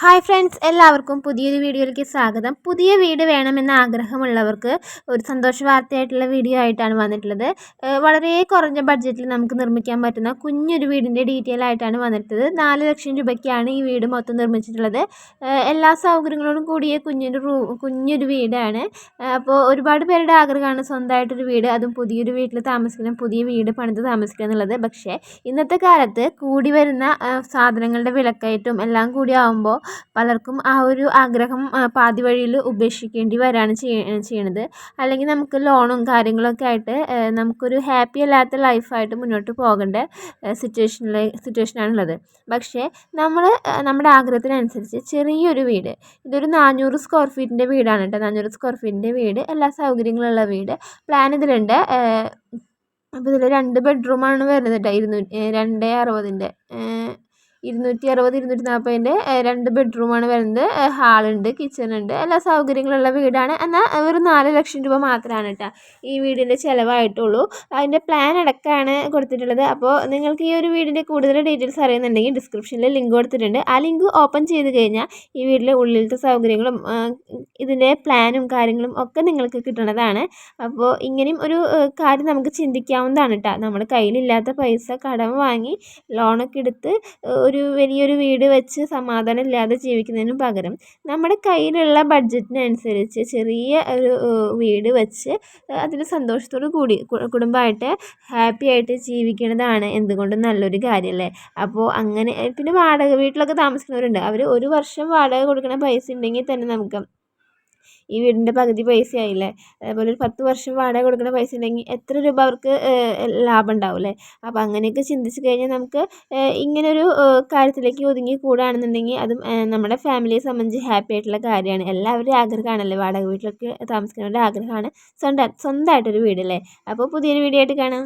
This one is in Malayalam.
ഹായ് ഫ്രണ്ട്സ് എല്ലാവർക്കും പുതിയൊരു വീഡിയോയിലേക്ക് സ്വാഗതം. പുതിയ വീട് വേണമെന്ന ആഗ്രഹമുള്ളവർക്ക് ഒരു സന്തോഷ വാർത്തയായിട്ടുള്ള വീഡിയോ ആയിട്ടാണ് വന്നിട്ടുള്ളത്. വളരെ കുറഞ്ഞ ബഡ്ജറ്റിൽ നമുക്ക് നിർമ്മിക്കാൻ പറ്റുന്ന കുഞ്ഞൊരു വീടിന്റെ ഡീറ്റെയിൽ ആയിട്ടാണ് വന്നിട്ടുള്ളത്. നാല് ലക്ഷം രൂപയ്ക്കാണ് ഈ വീട് മൊത്തം നിർമ്മിച്ചിട്ടുള്ളത്. എല്ലാ സൗകര്യങ്ങളോടും കൂടിയ കുഞ്ഞൊരു റൂ കുഞ്ഞൊരു വീടാണ്. അപ്പോൾ ഒരുപാട് പേരുടെ ആഗ്രഹമാണ് സ്വന്തമായിട്ടൊരു വീട് അതും പുതിയൊരു വീട്ടിൽ താമസിക്കണം പുതിയ വീട് പണിത് താമസിക്കുക എന്നുള്ളത്. പക്ഷേ ഇന്നത്തെ കാലത്ത് കൂടി വരുന്ന സാധനങ്ങളുടെ വിലക്കയറ്റും എല്ലാം കൂടി ആകുമ്പോൾ പലർക്കും ആ ഒരു ആഗ്രഹം പാതി വഴിയിൽ ഉപേക്ഷിക്കേണ്ടി വരാണ് ചെയ്യണത്. അല്ലെങ്കിൽ നമുക്ക് ലോണും കാര്യങ്ങളൊക്കെ ആയിട്ട് നമുക്കൊരു ഹാപ്പി അല്ലാത്ത ലൈഫായിട്ട് മുന്നോട്ട് പോകേണ്ട സിറ്റുവേഷനിലെ സിറ്റുവേഷനാണുള്ളത്. പക്ഷേ നമ്മൾ നമ്മുടെ ആഗ്രഹത്തിനനുസരിച്ച് ചെറിയൊരു വീട് ഇതൊരു നാനൂറ് സ്ക്വയർ ഫീറ്റിന്റെ വീടാണ് കേട്ടോ. നാനൂറ് സ്ക്വയർ ഫീറ്റിന്റെ വീട് എല്ലാ സൗകര്യങ്ങളുള്ള വീട്. പ്ലാൻ ഇതിലുണ്ട് അപ്പോൾ ഇതിൽ രണ്ട് ബെഡ്റൂമാണ് വരുന്നത് കേട്ടോ ഇരുന്നൂറ്റി രണ്ട് അറുപതിന്റെ ഇരുന്നൂറ്റി അറുപത് ഇരുന്നൂറ്റി നാൽപ്പതിന്റെ രണ്ട് ബെഡ്റൂമാണ് വരുന്നത്. ഹാളുണ്ട് കിച്ചണുണ്ട് എല്ലാ സൗകര്യങ്ങളുള്ള വീടാണ്. എന്നാൽ ഒരു നാല് ലക്ഷം രൂപ മാത്രമാണ് കേട്ടോ ഈ വീടിന്റെ ചിലവായിട്ടുള്ളൂ. അതിന്റെ പ്ലാൻ അടക്കമാണ് കൊടുത്തിട്ടുള്ളത്. അപ്പോൾ നിങ്ങൾക്ക് ഈ ഒരു വീടിന്റെ കൂടുതൽ ഡീറ്റെയിൽസ് അറിയുന്നുണ്ടെങ്കിൽ ഡിസ്ക്രിപ്ഷനിൽ ലിങ്ക് കൊടുത്തിട്ടുണ്ട്. ആ ലിങ്ക് ഓപ്പൺ ചെയ്ത് കഴിഞ്ഞാൽ ഈ വീട്ടിലെ ഉള്ളിലത്തെ സൗകര്യങ്ങളും ഇതിന്റെ പ്ലാനും കാര്യങ്ങളും ഒക്കെ നിങ്ങൾക്ക് കിട്ടുന്നതാണ്. അപ്പോൾ ഇങ്ങനെയും ഒരു കാര്യം നമുക്ക് ചിന്തിക്കാവുന്നതാണ് കേട്ടോ നമ്മുടെ കയ്യിലില്ലാത്ത പൈസ കടം വാങ്ങി ലോണൊക്കെ എടുത്ത് ഒരു വലിയൊരു വീട് വെച്ച് സമാധാനം ഇല്ലാതെ ജീവിക്കുന്നതിന് പകരം നമ്മുടെ കയ്യിലുള്ള ബഡ്ജറ്റിനനുസരിച്ച് ചെറിയ ഒരു വീട് വെച്ച് അതിൽ സന്തോഷത്തോടു കൂടി കുടുംബമായിട്ട് ഹാപ്പി ആയിട്ട് ജീവിക്കുന്നതാണ് എന്തുകൊണ്ടും നല്ലൊരു കാര്യമല്ലേ? അപ്പോൾ അങ്ങനെ പിന്നെ വാടക വീട്ടിലൊക്കെ താമസിക്കുന്നവരുണ്ട്. അവർ ഒരു വർഷം വാടക കൊടുക്കുന്ന പൈസ ഉണ്ടെങ്കിൽ തന്നെ നമുക്ക് ഈ വീടിന്റെ പകുതി പൈസ ആയില്ലേ അതേപോലെ ഒരു പത്ത് വർഷം വാടക കൊടുക്കുന്ന പൈസ ഉണ്ടെങ്കിൽ എത്ര രൂപ അവർക്ക് ലാഭം ഉണ്ടാവും അല്ലേ? അപ്പോൾ അങ്ങനെയൊക്കെ ചിന്തിച്ച് കഴിഞ്ഞാൽ നമുക്ക് ഇങ്ങനൊരു കാര്യത്തിലേക്ക് ഒതുങ്ങി കൂടുകയാണെന്നുണ്ടെങ്കിൽ അതും നമ്മുടെ ഫാമിലിയെ സംബന്ധിച്ച് ഹാപ്പി ആയിട്ടുള്ള കാര്യമാണ്. എല്ലാവരുടെയും ആഗ്രഹമാണല്ലേ? വാടക വീട്ടിലൊക്കെ താമസിക്കുന്നവരുടെ ആഗ്രഹമാണ് സ്വന്തം സ്വന്തമായിട്ടൊരു വീടല്ലേ അപ്പോൾ പുതിയൊരു വീഡിയോ ആയിട്ട് കാണാം.